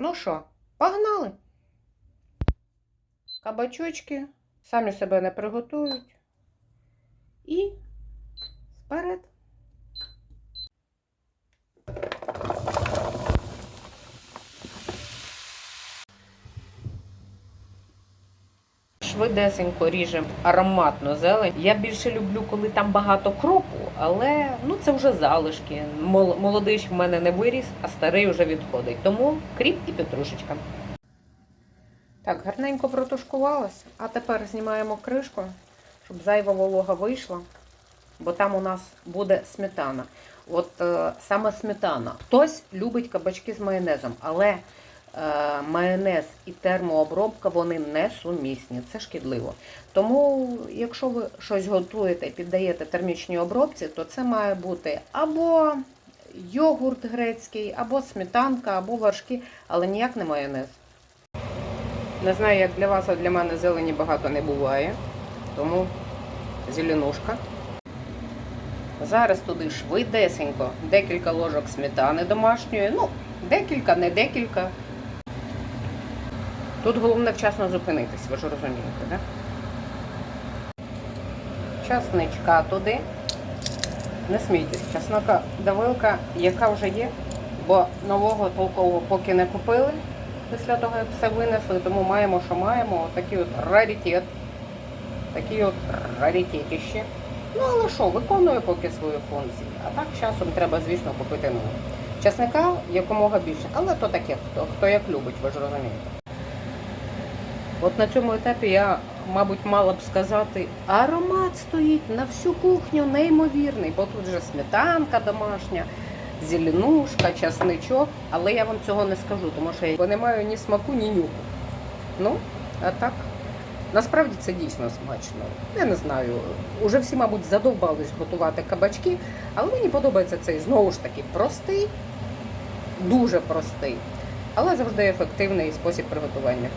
Ну що, погнали? Кабачочки самі себе не приготують. І Швидесенько ріжемо ароматну зелень. Я більше люблю, коли там багато кропу, але ну це вже залишки. Молодий в мене не виріс, а старий вже відходить. Тому кріп і петрушечка. Так, гарненько протушкувалася. А тепер знімаємо кришку, щоб зайва волога вийшла, бо там у нас буде сметана. От е, саме сметана. Хтось любить кабачки з майонезом, але майонез і термообробка вони не сумісні. Це шкідливо. Тому, якщо ви щось готуєте і піддаєте термічній обробці, то це має бути або йогурт грецький, або сметанка, або вершки, але ніяк не майонез. Не знаю, як для вас, а для мене зелені багато не буває. Тому зеленушка. Зараз туди швидесенько декілька ложок сметани домашньої. Ну, декілька, не декілька. Тут головне вчасно зупинитись, ви ж розумієте, так? Часничка туди. Не смійтесь, чеснока давилка, яка вже є, бо нового толкового поки не купили після того, як все винесли, тому маємо, що маємо. Отакий от раритет. Такі от раритетіщі. Ну, але що, виконує поки свою функцію. А так часом треба, звісно, купити нову. Часника якомога більше, але то таке, хто, хто як любить, ви ж розумієте. От на цьому етапі я, мабуть, мала б сказати, аромат стоїть на всю кухню неймовірний, бо тут же сметанка домашня, зеленушка, часничок, але я вам цього не скажу, тому що я не маю ні смаку, ні нюху. Ну, а так. Насправді це дійсно смачно. Я не знаю. Уже всі, мабуть, задовбались готувати кабачки, але мені подобається цей знову ж таки простий, дуже простий, але завжди ефективний спосіб приготування.